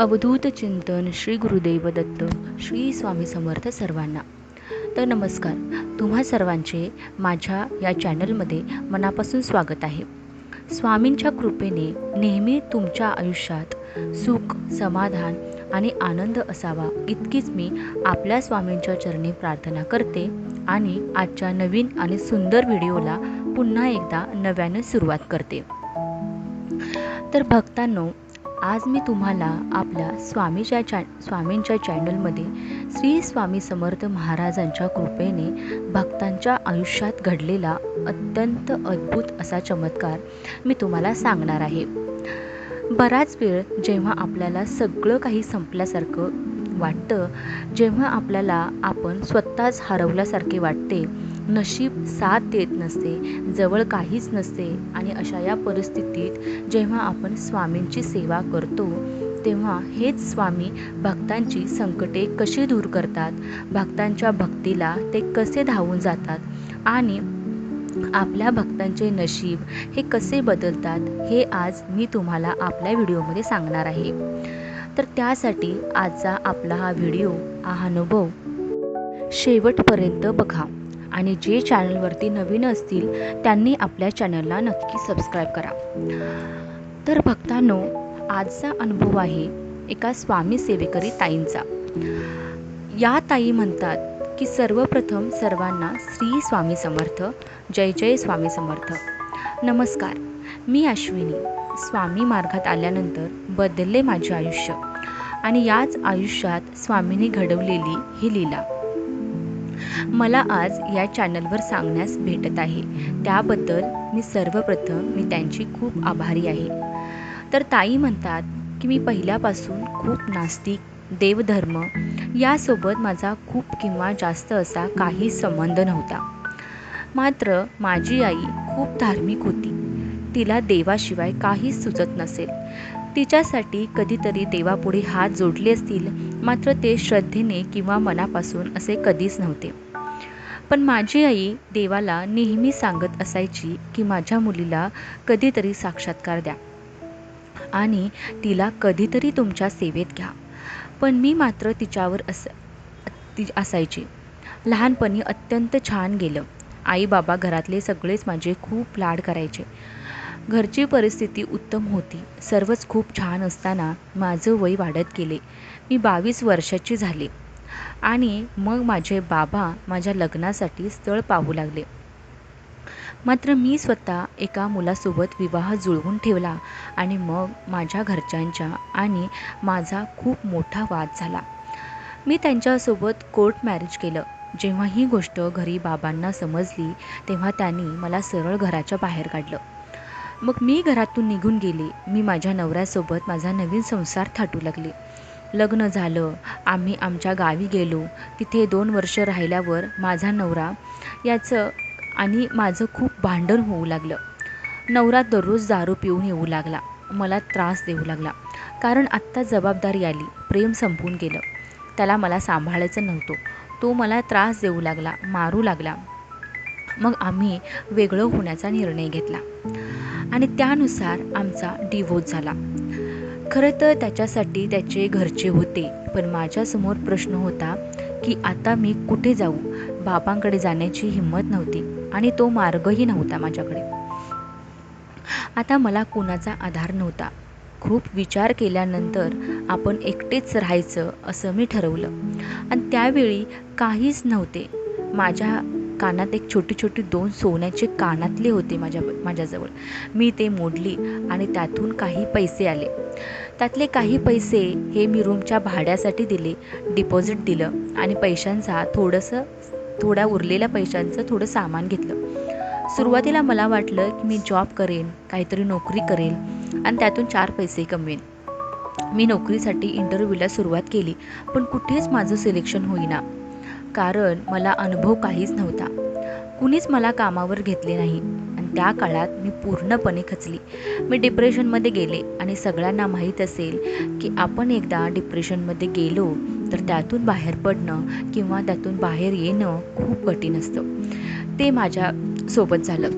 अवधूत चिंतन श्री गुरुदेव दत्त श्री स्वामी समर्थ सर्वांना. तर नमस्कार तुम्हा सर्वांचे माझ्या या चॅनलमध्ये मनापासून स्वागत आहे. स्वामींच्या कृपेने नेहमी तुमच्या आयुष्यात सुख समाधान आणि आनंद असावा इतकीच मी आपल्या स्वामींच्या चरणी प्रार्थना करते आणि आजच्या नवीन आणि सुंदर व्हिडिओला पुन्हा एकदा नव्याने सुरुवात करते. तर भक्तांनो आज मी तुम्हाला आपल्या स्वामीच्या चॅ स्वामींच्या चॅनलमध्ये श्री स्वामी समर्थ महाराजांच्या कृपेने भक्तांच्या आयुष्यात घडलेला अत्यंत अद्भुत असा चमत्कार मी तुम्हाला सांगणार आहे. बराच वेळ जेव्हा आपल्याला सगळं काही संपल्यासारखं वाटतं जेव्हा आपल्याला आपण स्वतःच हरवल्यासारखे वाटते नशीब साथ देत नसते जवळ काहीच नसते आणि अशा या परिस्थितीत जेव्हा आपण स्वामींची सेवा करतो तेव्हा हेच स्वामी भक्तांची संकटे कशी दूर करतात? भक्तांच्या भक्तीला ते कसे धावून जातात? आणि आपल्या भक्तांचे नशीब हे कसे बदलतात? हे आज मी तुम्हाला आपल्या व्हिडिओमध्ये सांगणार आहे. तर त्यासाठी आजचा आपला हा व्हिडिओ हा अनुभव शेवटपर्यंत बघा. आणि जे चॅनलवरती नवीन असतील त्यांनी आपल्या चॅनलला नक्की सबस्क्राईब करा. तर भक्तांनो आजचा अनुभव आहे एका स्वामी सेवेकरी ताईंचा. या ताई म्हणतात की सर्वप्रथम सर्वांना श्री स्वामी समर्थ जय जय स्वामी समर्थ. नमस्कार मी अश्विनी. स्वामी मार्गात आल्यानंतर बदलले माझे आयुष्य आणि याच आयुष्यात स्वामींनी घडवलेली ही लीला. मला आज या चॅनलवर सांगण्यास भेटत आहे. त्याबद्दल मी सर्वप्रथम मी त्यांची खूप आभारी आहे. तर ताई म्हणतात की मी पहिल्यापासून खूप नास्तिक देवधर्म यासोबत माझा खूप किंवा जास्त असा काही संबंध नव्हता. मात्र माझी आई खूप धार्मिक होती. तिला देवाशिवाय काहीच सुचत नसेल तिच्यासाठी कधीतरी देवापुढे हात जोडले असतील मात्र ते श्रद्धेने किंवा मनापासून असे कधीच नव्हते. पण माझी आई देवाला नेहमी सांगत असायची की माझ्या मुलीला कधीतरी साक्षात्कार द्या. आणि तिला कधीतरी तुमच्या सेवेत घ्या. पण मी मात्र तिच्यावर अस ती असायची. लहानपणी अत्यंत छान गेलं. आई बाबा घरातले सगळेच माझे खूप लाड करायचे. घरची परिस्थिती उत्तम होती. सर्वच खूप छान असताना माझं वय वाढत गेले. मी बावीस वर्षाची झाले. आणि मग माझे बाबा माझ्या लग्नासाठी स्थळ पाहू लागले. मात्र मी स्वतः एका मुलासोबत विवाह जुळवून ठेवला आणि मग माझ्या घरच्यांच्या आणि माझा खूप मोठा वाद झाला. मी त्यांच्यासोबत कोर्ट मॅरेज केलं. जेव्हा ही गोष्ट घरी बाबांना समजली तेव्हा त्यांनी मला सरळ घराच्या बाहेर काढलं. मग मी घरातून निघून गेले. मी माझ्या नवऱ्यासोबत माझा नवीन संसार थाटू लागले. लग्न झालं. आम्ही आमच्या गावी गेलो. तिथे दोन वर्ष राहिल्यावर माझा नवरा याचं आणि माझं खूप भांडण होऊ लागलं. नवरा दररोज दारू पिऊन येऊ लागला. मला त्रास देऊ लागला. कारण आत्ता जबाबदारी आली. प्रेम संपून गेलं. त्याला मला सांभाळायचं नव्हतं. तो मला त्रास देऊ लागला मारू लागला. मग आम्ही वेगळं होण्याचा निर्णय घेतला. आणि त्यानुसार आमचा डिवोर्स झाला. खरं तर त्याच्यासाठी त्याचे घरचे होते. पण माझ्यासमोर प्रश्न होता की आता मी कुठे जाऊ? बाबांकडे जाण्याची हिंमत नव्हती आणि तो मार्गही नव्हता माझ्याकडे. आता मला कोणाचा आधार नव्हता. खूप विचार केल्यानंतर आपण एकटेच राहायचं असं मी ठरवलं. आणि त्यावेळी काहीच नव्हते. माझ्या कानात एक छोटी छोटी दोन सोन्याचे कानातले होते माझ्या माझ्याजवळ. मी ते मोडली आणि त्यातून काही पैसे आले. त्यातले काही पैसे हे मी रूमच्या भाड्यासाठी दिले डिपॉझिट दिलं आणि पैशांचा थोडंसं थोड्या उरलेल्या पैशांचं थोडं सामान घेतलं. सुरुवातीला मला वाटलं की मी जॉब करेन काहीतरी नोकरी करेन आणि त्यातून चार पैसे कमवेन. मी नोकरीसाठी इंटरव्ह्यूला सुरुवात केली पण कुठेच माझं सिलेक्शन होईना. कारण मला अनुभव काहीच नव्हता. कुणीच मला कामावर घेतले नाही. आणि त्या काळात मी पूर्णपणे खचली. मी डिप्रेशनमध्ये गेले. आणि सगळ्यांना माहीत असेल की आपण एकदा डिप्रेशनमध्ये गेलो तर त्यातून बाहेर पडणं किंवा त्यातून बाहेर येणं खूप कठीण असतं. ते माझ्या सोबत झालं.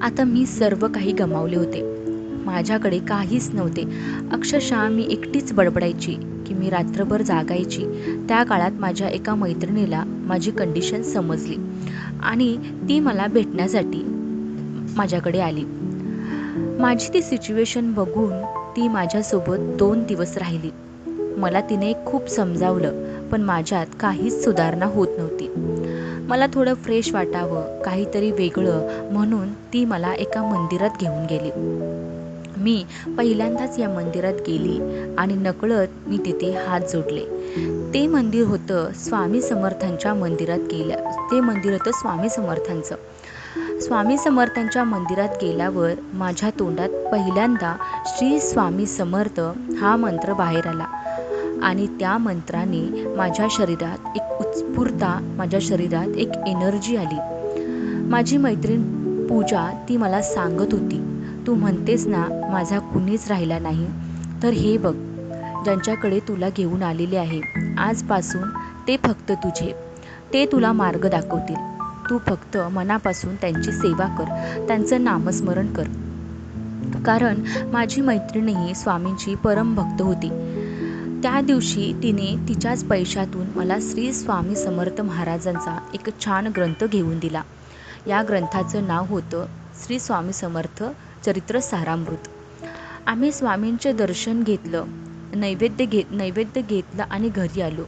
आता मी सर्व काही गमावले होते. माझ्याकडे काहीच नव्हते. अक्षरशः मी एकटीच बडबडायची. की मी रात्रभर जागायची. त्या काळात माझ्या एका मैत्रिणीला माझी कंडिशन समजली आणि ती मला भेटण्यासाठी माझ्याकडे आली. माझी ती सिच्युएशन बघून ती माझ्यासोबत दोन दिवस राहिली. मला तिने खूप समजावलं पण माझ्यात काहीच सुधारणा होत नव्हती. मला थोडं फ्रेश वाटावं काहीतरी वेगळं म्हणून ती मला एका मंदिरात घेऊन गेली. मी पहिल्यांदाच या मंदिरात गेली आणि नकळत मी तिथे हात जोडले. ते मंदिर होतं स्वामी समर्थांच्या मंदिरात गेल्या ते मंदिर होतं स्वामी समर्थांचं. स्वामी समर्थांच्या मंदिरात गेल्यावर माझ्या तोंडात पहिल्यांदा श्री स्वामी समर्थ हा मंत्र बाहेर आला आणि त्या मंत्राने माझ्या शरीरात एक उत्स्फूर्ता माझ्या शरीरात एक एनर्जी आली. माझी मैत्रीण पूजा ती मला सांगत होती. तू म्हणतेस ना माझा कुणीच राहिला नाही. तर हे बघ ज्यांच्याकडे तुला घेऊन आलेले आहे आजपासून ते फक्त तुझे. ते तुला मार्ग दाखवतील. तू फक्त मनापासून त्यांची सेवा कर त्यांचं नामस्मरण कर. कारण माझी मैत्रिणीही स्वामींची परमभक्त होती. त्या दिवशी तिने तिच्याच पैशातून मला श्री स्वामी समर्थ महाराजांचा एक छान ग्रंथ घेऊन दिला. या ग्रंथाचं नाव होतं श्री स्वामी समर्थ चरित्र सारामृत. आम्ही स्वामींचे दर्शन घेतलं नैवेद्य घेत नैवेद्य घेतलं आणि घरी आलो.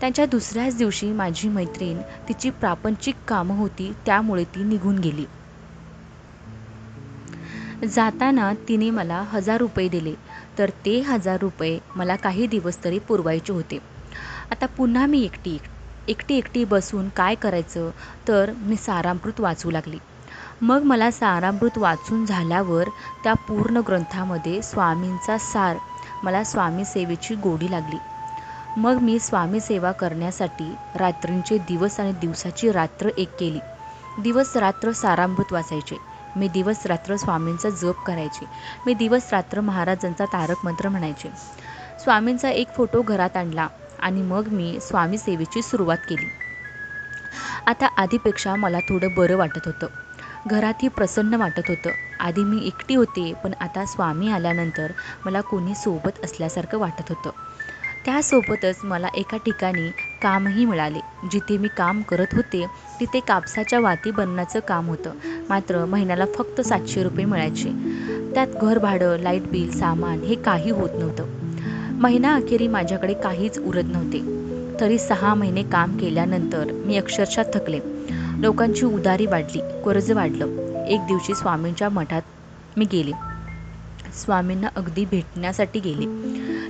त्यांच्या दुसऱ्याच दिवशी माझी मैत्रीण तिची प्रापंचिक कामं होती त्यामुळे ती निघून गेली. जाताना तिने मला हजार रुपये दिले तर ते हजार रुपये मला काही दिवस तरी पुरवायचे होते. आता पुन्हा मी एकटी एकटी एकटी बसून काय करायचं तर मी सारामृत वाचू लागली. मग मला सारामृत वाचून झाल्यावर त्या पूर्ण ग्रंथामध्ये स्वामींचा सार मला स्वामी सेवेची गोडी लागली. मग मी स्वामी सेवा करण्यासाठी रात्रींचे दिवस आणि दिवसाची रात्र एक केली. दिवस रात्र सारामृत वाचायचे. मी दिवस रात्र स्वामींचा जप करायचे. मी दिवस रात्र महाराजांचा तारक मंत्र म्हणायचे. स्वामींचा एक फोटो घरात आणला आणि मग मी स्वामी सेवेची सुरुवात केली. आता आधीपेक्षा मला थोडं बरं वाटत होतं. घरातही प्रसन्न वाटत होतं. आधी मी एकटी होते पण आता स्वामी आल्यानंतर मला कोणी सोबत असल्यासारखं वाटत होतं. त्यासोबतच मला एका ठिकाणी कामही मिळाले. जिथे मी काम करत होते तिथे कापसाच्या वाती बनण्याचं काम होतं. मात्र महिन्याला फक्त सातशे रुपये मिळायचे. त्यात घर भाडं लाइट बिल सामान हे काही होत नव्हतं. महिना अखेरी माझ्याकडे काहीच उरत नव्हते. तरी सहा महिने काम केल्यानंतर मी अक्षरशः थकले. लोकांची उदारी वाढली कर्ज वाढलं. एक दिवशी स्वामींच्या मठात मी गेले. स्वामींना अगदी भेटण्यासाठी गेले.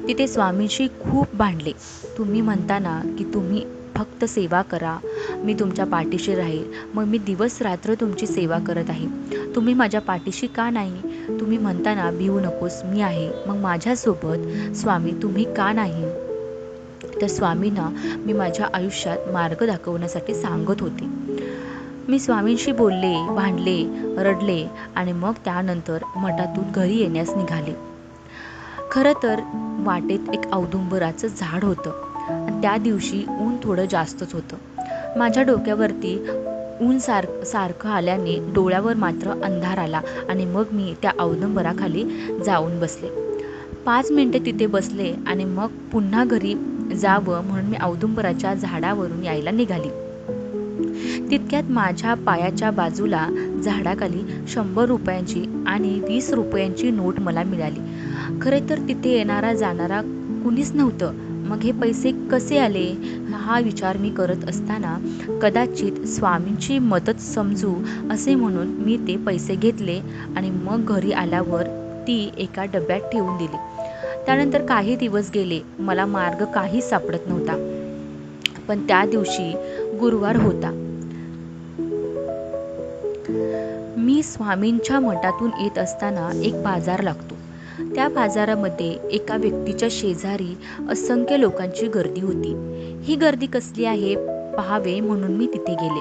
तिथे स्वामींशी खूप भांडले. तुम्ही म्हणता ना की तुम्ही फक्त सेवा करा मी तुमच्या पाठीशी राहील. मग मी दिवस रात्र तुमची सेवा करत आहे. तुम्ही माझ्या पाठीशी का नाही? तुम्ही म्हणताना भिवू नकोस मी आहे. मग माझ्यासोबत स्वामी तुम्ही का नाही? तर स्वामींना मी माझ्या आयुष्यात मार्ग दाखवण्यासाठी सांगत होते. मी स्वामींशी बोलले भांडले रडले आणि मग त्यानंतर मठातून घरी येण्यास निघाले. खरं तर वाटेत एक औदुंबराचं झाड होतं. त्या दिवशी ऊन थोडं जास्तच होतं. माझ्या डोक्यावरती ऊन सार सारखं आल्याने डोळ्यावर मात्र अंधार आला आणि मग मी त्या औदुंबराखाली जाऊन बसले. पाच मिनटे तिथे बसले आणि मग पुन्हा घरी जावं म्हणून मी औदुंबराच्या झाडावरून यायला निघाली. तितक्यात माझ्या पायाच्या बाजूला झाडाखाली शंभर रुपयांची आणि वीस रुपयांची नोट मला मिळाली. खरे तर तिथे येणारा जाणारा कुणीच नव्हतं. मग हे पैसे कसे आले? हा विचार मी करत असताना कदाचित स्वामींची मदत समजू असे म्हणून मी ते पैसे घेतले आणि मग घरी आल्यावर ती एका डब्यात ठेवून दिली. त्यानंतर काही दिवस गेले. मला मार्ग काही सापडत नव्हता. पण त्या दिवशी गुरुवार होता. मी स्वामींच्या मठातून येत असताना एक बाजार लागतो. त्या बाजारामध्ये एका व्यक्तीच्या शेजारी असंख्य लोकांची गर्दी होती. ही गर्दी कसली आहे पाहावे म्हणून मी तिथे गेले.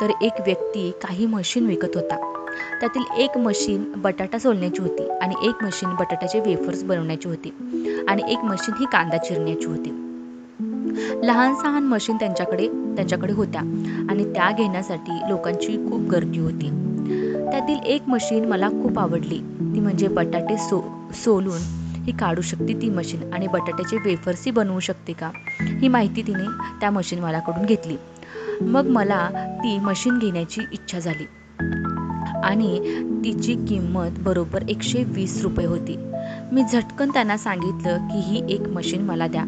तर एक व्यक्ती काही मशीन विकत होता. त्यातील एक मशीन बटाटा सोलण्याची होती आणि एक मशीन बटाट्याचे वेफर्स बनवण्याची होती आणि एक मशीन ही कांदा चिरण्याची होती. लहान सहान मशीन त्यांच्याकडे त्यांच्याकडे होत्या आणि त्या घेण्यासाठी लोकांची खूप गर्दी होती. त्यातील एक मशीन मला खूप आवडली. ती म्हणजे बटाटे सो सोलून. ही काढू शकते ती मशीन आणि बटाट्याचे वेफर्सही बनवू शकते का? ही माहिती तिने त्या मशीनवाल्याकडून घेतली. मग मला ती मशीन घेण्याची इच्छा झाली. आणि तिची किंमत बरोबर एकशे वीस रुपये होती. मी झटकन त्यांना सांगितलं की ही एक मशीन मला द्या.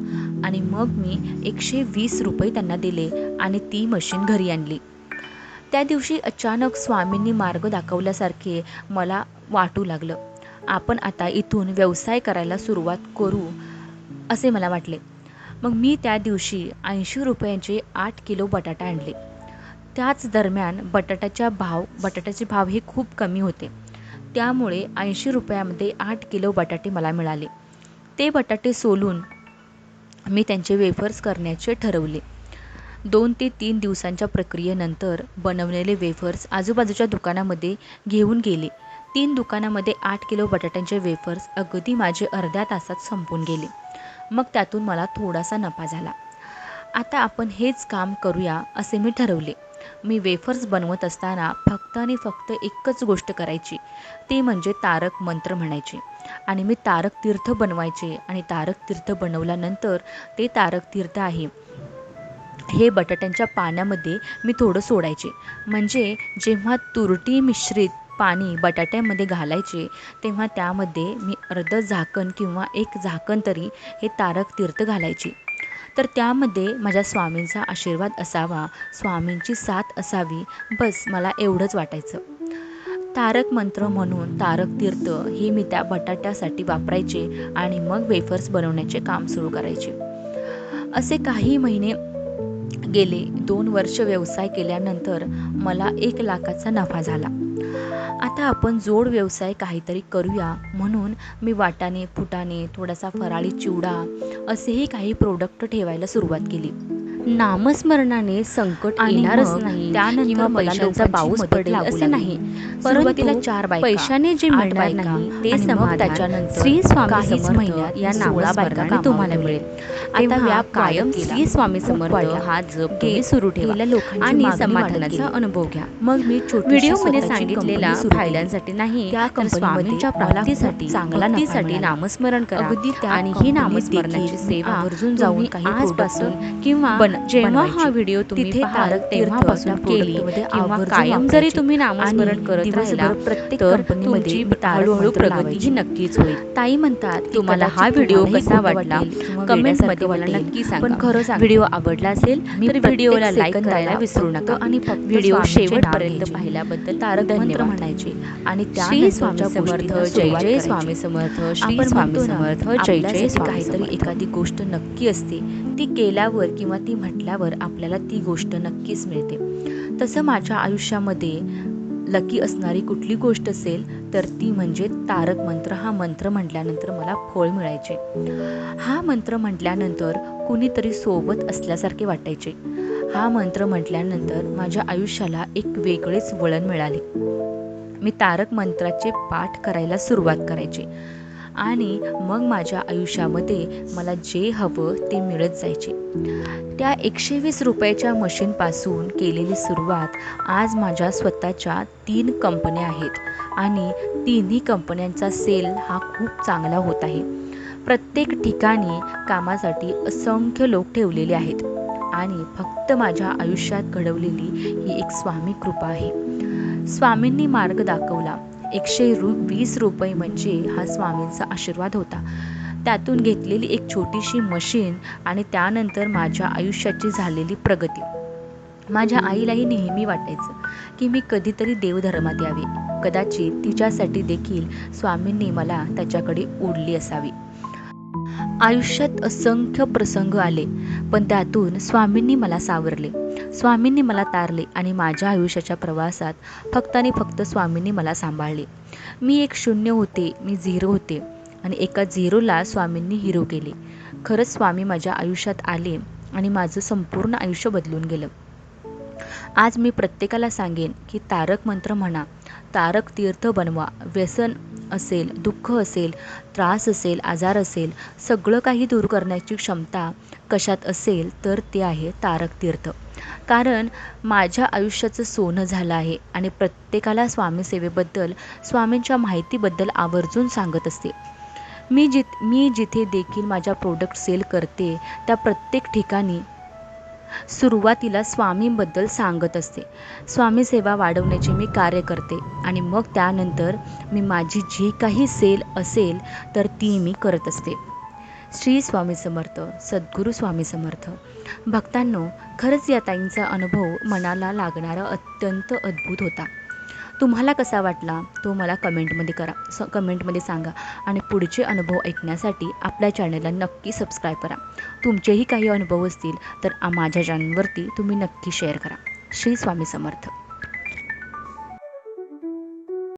आणि मग मी एकशे वीस रुपये त्यांना दिले आणि ती मशीन घरी आणली. त्या दिवशी अचानक स्वामींनी मार्ग दाखवल्यासारखे मला वाटू लागलं. आपण आता इथून व्यवसाय करायला सुरुवात करू असे मला वाटले. मग मी त्या दिवशी ऐंशी रुपयांचे आठ किलो बटाटा आणले. त्याच दरम्यान बटाट्याच्या भाव बटाट्याचे भाव हे खूप कमी होते. त्यामुळे ऐंशी रुपयामध्ये आठ किलो बटाटे मला मिळाले. ते बटाटे सोलून मी त्यांचे वेफर्स करण्याचे ठरवले. दोन ते तीन दिवसांच्या प्रक्रियेनंतर बनवलेले वेफर्स आजूबाजूच्या दुकानामध्ये घेऊन गेले. तीन दुकानामध्ये आठ किलो बटाट्यांचे वेफर्स अगदी माझे अर्ध्या तासात संपून गेले. मग त्यातून मला थोडासा नफा झाला. आता आपण हेच काम करूया असे मी ठरवले. मी वेफर्स बनवत असताना फक्त आणि फक्त एकच गोष्ट करायची. ते म्हणजे तारक मंत्र म्हणायचे. आणि मी तारक तीर्थ बनवायचे आणि तारक तीर्थ बनवल्यानंतर ते तारक तीर्थ आहे. हे बटाट्यांच्या पाण्यामध्ये मी थोडं सोडायचे. म्हणजे जेव्हा तुरटी मिश्रित पाणी बटाट्यामध्ये घालायचे तेव्हा त्यामध्ये मी अर्धं झाकण किंवा एक झाकण तरी हे तारक तीर्थ घालायचे. तर त्यामध्ये माझ्या स्वामींचा आशीर्वाद असावा स्वामींची साथ असावी बस मला एवढंच वाटायचं. तारक मंत्र म्हणून तारक तीर्थ हे मी त्या बटाट्यासाठी वापरायचे आणि मग वेफर्स बनवण्याचे काम सुरू करायचे. असे काही महिने गेले दोन वर्ष व्यवसाय केल्यानंतर मला एक लाखाचा नफा झाला. आता आपण जोड व्यवसाय काहीतरी करूया म्हणून मी वाटाणे फुटाणे थोडासा फराळी चिवडा असेही काही प्रोडक्ट ठेवायला सुरुवात केली. नामस्मरणाने संकट येणारच नाही त्यानंतर पैशांचा पाऊस पडेल असे. नाही सुरुवातीला चार पैशाने जे मिळणार नाही ते समाधान त्याच्यानंतर श्री स्वामी समर्थ या सोळा नामस्मरणाने बायका तुम्हाला मिळेल आता व्याप कायम. श्री स्वामी समर्थ. हा जप तुम्ही सुरू ठेवा गेल्या लोकांची आणि समाधानाचा. अनुभव घ्या मग मी व्हिडिओमध्ये केली. फायद्यांसाठी नाही त्या स्वामींच्या मला प्राप्तीसाठी चांगला मिळाला. नामस्मरण करा आणि ही नामस्मरणाची सेवा आवर्जून जाऊन काही आजपासून किंवा बन- जेव्हा हा. व्हिडिओ तुम्ही तिथे पाहाल तारक तेव्हापासून केली त्या product किंवा कायम जरी. तुम्ही नामस्मरण करत राहिला प्रत्येक तर तुमची हळूहळू प्रगती ही. नक्कीच होईल ताई म्हणतात तुम्हाला हा व्हिडिओ कसा वाटला कमेंटमध्ये मला. नक्की सांगा पण खरं सांग व्हिडिओ आवडला असेल तर व्हिडिओला लाईक करायला विसरू नका आणि फक्त व्हिडिओ शेवटपर्यंत. पाहिल्याबद्दल तारक धन्यवाद. म्हणायचे आणि श्री त्यानंतरच्या स्वामी समर्थ, जय जय. स्वामी समर्थ, श्री स्वामी समर्थ, जय जय काहीतरी. एखादी गोष्ट नक्की असते ती केल्यावर किंवा ती म्हटल्यावर आपल्याला ती गोष्ट नक्कीच मिळते. तसं माझ्या आयुष्यामध्ये लकी असणारी कुठली गोष्ट असेल तर ती म्हणजे तारक मंत्र. हा मंत्र म्हटल्यानंतर मला फळ मिळायचे. हा मंत्र म्हटल्यानंतर कुणीतरी सोबत असल्यासारखे वाटायचे. हा मंत्र म्हटल्यानंतर माझ्या आयुष्याला एक वेगळेच वळण मिळाले. मी तारक मंत्राचे पाठ करायला सुरुवात करायचे. आणि मग माझ्या आयुष्यामध्ये मला जे हवं ते मिळत जायचे. त्या एकशे वीस रुपयाच्या मशीनपासून केलेली सुरुवात आज माझ्या स्वतःच्या तीन कंपन्या आहेत आणि तिन्ही कंपन्यांचा सेल हा खूप चांगला होत आहे. प्रत्येक ठिकाणी कामासाठी असंख्य लोक ठेवलेले आहेत आणि फक्त माझ्या आयुष्यात घडवलेली ही एक स्वामी कृपा आहे. स्वामींनी मार्ग दाखवला. एकशे रु वीस रुपये म्हणजे हा स्वामींचा आशीर्वाद होता. त्यातून घेतलेली एक छोटीशी मशीन आणि त्यानंतर माझ्या आयुष्याची झालेली प्रगती. माझ्या आईलाही नेहमी वाटायचं की मी कधीतरी देवधर्मात यावे. कदाचित तिच्यासाठी देखील स्वामींनी मला त्याच्याकडे ओढली असावी. आयुष्यात असंख्य प्रसंग आले पण त्यातून स्वामींनी मला सावरले. स्वामींनी मला तारले आणि माझ्या आयुष्याच्या प्रवासात फक्त आणि फक्त स्वामींनी मला सांभाळले. मी एक शून्य होते मी झिरो होते आणि एका झिरोला स्वामींनी हिरो केले. खरंच स्वामी माझ्या आयुष्यात आले आणि माझं संपूर्ण आयुष्य बदलून गेलं. आज मी प्रत्येकाला सांगेन की तारक मंत्र म्हणा तारक तीर्थ बनवा व्यसन असेल दुःख असेल त्रास असेल आजार असेल सगळं काही दूर करण्याची क्षमता कशात असेल तर ते आहे तारक तीर्थ. कारण माझ्या आयुष्याचं सोनं झालं आहे आणि प्रत्येकाला स्वामी सेवेबद्दल स्वामींच्या माहितीबद्दल आवर्जून सांगत असते. मी जित मी जिथे देखील माझ्या प्रोडक्ट सेल करते त्या प्रत्येक ठिकाणी सुरुवातीला स्वामींबद्दल सांगत असते. स्वामी सेवा वाढवण्याचे मी कार्य करते आणि मग त्यानंतर मी माझी जी काही सेल असेल तर ती मी करत असते. श्री स्वामी समर्थ सद्गुरू स्वामी समर्थ. भक्तांनो खरंच या ताईंचा अनुभव मनाला लागणारा अत्यंत अद्भुत होता. तुम्हाला कसा वाटला तो मला कमेंटमध्ये करा. स कमेंटमध्ये सांगा. आणि पुढचे अनुभव ऐकण्यासाठी आपल्या चॅनलला नक्की सबस्क्राईब करा. तुमचेही काही अनुभव असतील तर माझ्या चॅनलवरती तुम्ही नक्की शेअर करा. श्री स्वामी समर्थ.